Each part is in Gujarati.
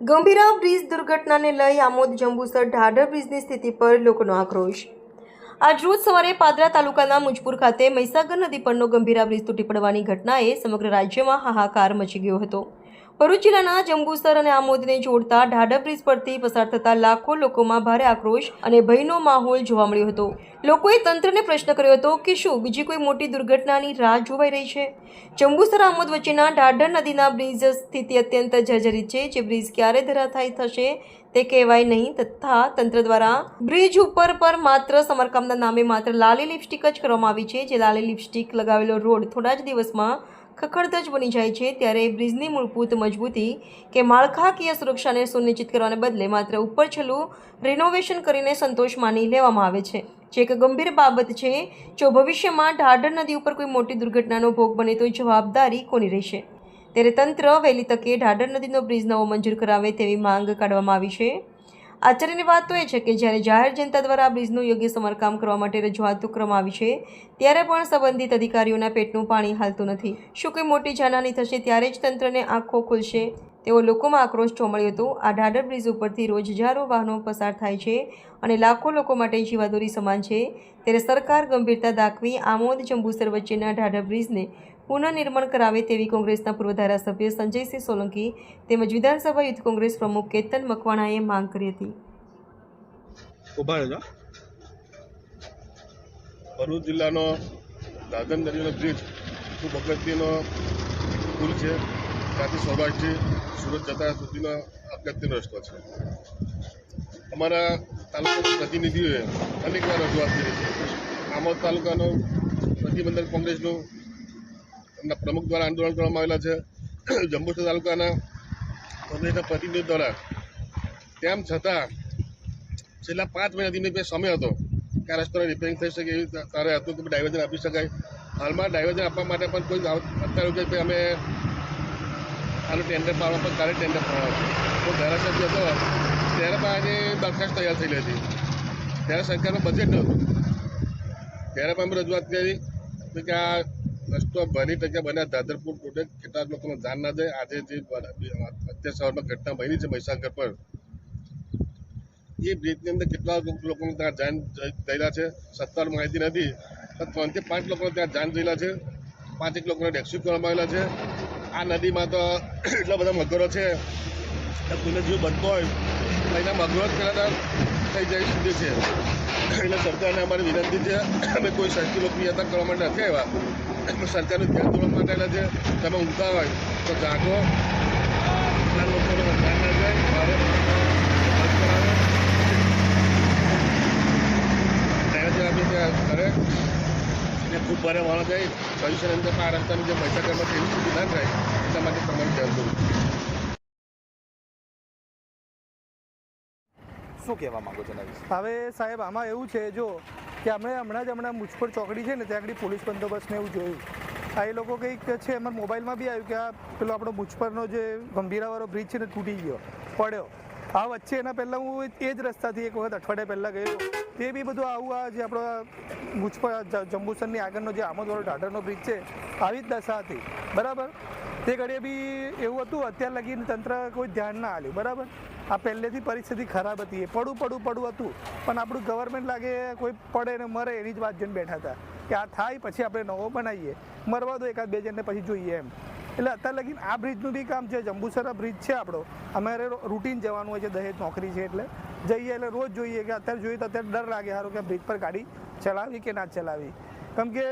ગંભીરા બ્રિજ દુર્ઘટનાને લઈ આમોદ જંબુસર ઢાઢર બ્રિજની સ્થિતિ પર લોકોનો આક્રોશ. આજ રોજ સવારે પાદરા તાલુકાના મુજપુર ખાતે મહીસાગર નદી પરનો ગંભીરા બ્રિજ તૂટી પડવાની ઘટનાએ સમગ્ર રાજ્યમાં હાહાકાર મચી ગયો હતો. ભરૂચ જિલ્લાના જંબુસર અને આમોદને જોડતા ઢાઢર બ્રિજ પરથી પસાર થતા લાખો લોકોમાં ભારે આક્રોશ અને ભયનો માહોલ જોવા મળ્યો હતો. લોકોએ તંત્રને પ્રશ્ન કર્યો હતો કે શું બીજી કોઈ મોટી દુર્ઘટનાની રાહ જોવાઈ રહી છે? જંબુસર આમોદ વચ્ચેના ઢાઢર નદીના બ્રિજ સ્થિતિ અત્યંત જર્જરિત છે. જે બ્રિજ ક્યારે ધરાશાયી થશે તે કહેવાય નહીં તથા તંત્ર દ્વારા બ્રિજ ઉપર પર માત્ર સમારકામના નામે માત્ર લાલી લિપસ્ટિક જ કરવામાં આવી છે. જે લાલી લિપસ્ટિક લગાવેલો રોડ થોડા જ દિવસમાં ખખડધજ બની જાય છે ત્યારે બ્રિજની મૂળભૂત મજબૂતી કે માળખાકીય સુરક્ષાને સુનિશ્ચિત કરવાને બદલે માત્ર ઉપર છેલ્લું રિનોવેશન કરીને સંતોષ માની લેવામાં આવે છે. જે એક ગંભીર બાબત છે, જો ભવિષ્યમાં ઢાઢર નદી ઉપર કોઈ મોટી દુર્ઘટનાનો ભોગ બને તો જવાબદારી કોની રહેશે? ત્યારે તંત્ર વહેલી તકે ઢાઢર નદીનો બ્રિજ નવો મંજૂર કરાવે તેવી માંગ કાઢવામાં આવી છે. આશ્ચર્યની વાત તો એ છે કે જ્યારે જાહેર જનતા દ્વારા આ બ્રિજનું યોગ્ય સમારકામ કરવા માટે રજૂઆત કરવામાં આવી છે, ત્યારે પણ સંબંધિત અધિકારીઓના પેટનું પાણી હાલતું નથી. શું કોઈ મોટી જાનહાની થશે ત્યારે જ તંત્રને આંખો ખુલશે? તેવો લોકોમાં આક્રોશ જોવા મળ્યો હતો. આ ઢાડર બ્રિજ ઉપરથી રોજ હજારો વાહનો પસાર થાય છે અને લાખો લોકો માટે જીવાદોરી સમાન છે. ત્યારે સરકાર ગંભીરતા દાખવી, આમોદ જંબુસર વચ્ચેના ઢાડર બ્રિજને પુનઃનિર્માણ કરાવે તેવી કોંગ્રેસના પૂર્વ ધારાસભ્ય સંજયસિંહ સોલંકી તેમજ વિધાનસભા યુથ કોંગ્રેસ પ્રમુખ કેતન મકવાણાએ માંગ કરી હતી. ભરૂચ જિલ્લાનો દાદર નદીનો બ્રિજ ખૂબ અગત્યનો પુલ છે. ત્યાંથી સૌરાષ્ટ્રથી સુરત જતા સુધીનો અગત્યનો રસ્તો છે. અમારા તાલુકાના પ્રતિનિધિઓએ અનેકવાર રજૂઆત કરી છે. આમોદ તાલુકાનો પ્રતિબંધક કોંગ્રેસનું એમના પ્રમુખ દ્વારા આંદોલન કરવામાં આવેલા છે. જંબુસર તાલુકાના કોંગ્રેસના પ્રતિનિધિ દ્વારા. તેમ છતાં, છેલ્લા પાંચ મહિનાથી મેં સમય હતો કે આ રસ્તાને રિપેરિંગ થઈ શકે એવી તારે હતું કે ડાયવર્ઝન આપી શકાય. હાલમાં ડાયવર્ઝન આપવા માટે પણ કોઈ અત્યારે અમે આનું ટેન્ડર પાડવા પર કાલે ટેન્ડર પાડવા તો ધારાસભ્ય હતો ત્યારે પણ આજે દરખાસ્ત તૈયાર થયેલી હતી. ત્યારે સરકારનું બજેટ નહોતું. ત્યારે પણ અમે રજૂઆત કરી કે આ રસ્તો બની ટકા બન્યા દાદરપુર પ્રોજેક્ટ કેટલાક લોકોને જાન ના જાય. આજે જે અત્યાર સવારમાં ઘટના બની છે મહીસાગર પર. એ બ્રિજની અંદર કેટલા લોકોને ત્યાં જાન ગયેલા છે? સત્તાવાર માહિતી નથી. ત્રણથી પાંચ લોકો ત્યાં જાન ગયેલા છે. પાંચેક લોકોને રેસ્ક્યુ કરવામાં આવેલા છે. આ નદીમાં તો એટલા બધા મગરો છે. કોઈને જીવ બનતો હોય, તો એના મગરો જ પહેલાં થઈ જાય સુધી છે. એટલે સરકારને અમારી વિનંતી છે, અમે કોઈ સરકી લોકપ્રિયતા કરવા માટે નથી આવ્યા. સરકારનું ધ્યાન દોરવા માટે છે તમે ઊંઘતા હોય તો જાગો ના ખૂબ ભારે વાળો જાય ભવિષ્યની અંદર આ રસ્તાની જે મહીસાગરમાં એવી સુધી ના થાય એટલા માટે તમારી ધ્યાન દોરું શું કહેવા માંગો છો હવે સાહેબ આમાં એવું છે જો કે અમે હમણાં જ હમણાં મુજપર ચોકડી છે ને, ત્યાં આગળ પોલીસ બંદોબસ્ત એવું જોયું. આ એ લોકો કંઈક છે, એમાં મોબાઈલમાં બી આવ્યું કે આ પેલો આપણો મુજપરનો જે ગંભીરાવાળો બ્રિજ છે ને, તૂટી ગયો, પડ્યો. આ વચ્ચે એના પહેલાં હું એ જ રસ્તાથી એક વખત અઠવાડિયા પહેલાં ગયો તે બી બધું આવું આ જે આપણો મુજપર જ- જંબુસરની આગળનો જે આમોદવાળો ઢાઢરનો બ્રિજ છે, આવી જ દશા હતી. બરાબર? તે ઘડીએ બી એવું હતું, અત્યાર લગીને તંત્ર કોઈ ધ્યાન ના આલ્યું બરાબર? આ પહેલેથી પરિસ્થિતિ ખરાબ હતી, એ પડું પડું પડું હતું, પણ આપણું ગવર્મેન્ટ લાગે કોઈ પડે ને મરે એની જ વાત જઈને બેઠા હતા, કે આ થાય પછી આપણે નવો બનાવીએ, મરવા દો એકાદ બે જણને પછી જોઈએ એમ. એટલે અત્યારે લગીને આ બ્રિજનું બી કામ છે, જંબુસરા બ્રિજ છે આપણો, અમારે રૂટીન જવાનું હોય છે, દહેજ નોકરી છે એટલે. જઈએ એટલે રોજ જોઈએ કે અત્યારે જોઈએ તો અત્યારે ડર લાગે, સારું કે બ્રિજ પર ગાડી ચલાવી કે ના ચલાવી. કેમ કે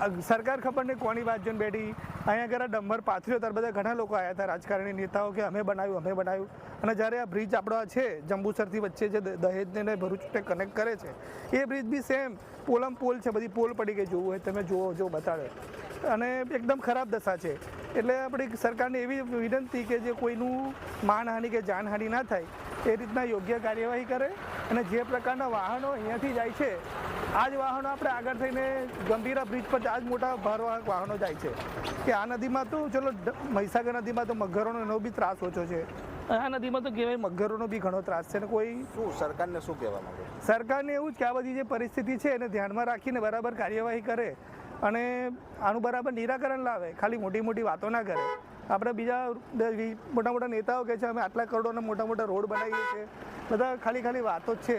સરકાર ખબર નહીં કોની વાત બેઠી. અહીંયા આગળ ડંબર પાથર્યો, ત્યારે બધા ઘણા લોકો આવ્યા હતા, રાજકારણી નેતાઓ કે અમે બનાવ્યું અમે બનાવ્યું. અને જ્યારે આ બ્રિજ આપણો છે, જંબુસરથી વચ્ચે જે દહેજને ભરૂચને ભરૂચ કનેક્ટ કરે છે, એ બ્રિજ બી સેમ પોલમ પોલ છે, બધી પોલ પડી ગઈ, જોવું હોય તમે જુઓ, જો બતાડે. અને એકદમ ખરાબ દશા છે. એટલે આપણી સરકારને એવી વિનંતી કે જે કોઈનું માનહાનિ કે જાનહાનિ ના થાય, એ રીતના યોગ્ય કાર્યવાહી કરે. અને જે પ્રકારના વાહનો અહીંયાથી જાય છે આ જ વાહનો આપણે આગળ થઈને ગંભીરા બ્રિજ પર આ જ મોટા ભારવાહક વાહનો જાય છે. કે આ નદીમાં તો ચલો મહીસાગર નદીમાં તો મગરોનો એનો બી ત્રાસ ઓછો છે. આ નદીમાં તો કહેવાય મગરોનો બી ઘણો ત્રાસ છે ને કોઈ શું સરકારને શું કહેવા માંગે? સરકારને એવું જ કે આ બધી જે પરિસ્થિતિ છે એને ધ્યાનમાં રાખીને બરાબર કાર્યવાહી કરે અને આનું બરાબર નિરાકરણ લાવે. ખાલી મોટી મોટી વાતો ના કરે. આપણે બીજા મોટા મોટા નેતાઓ કહે છે અમે આટલા કરોડોના મોટા મોટા રોડ બનાવીએ છીએ. બધા ખાલી ખાલી વાતો જ છે.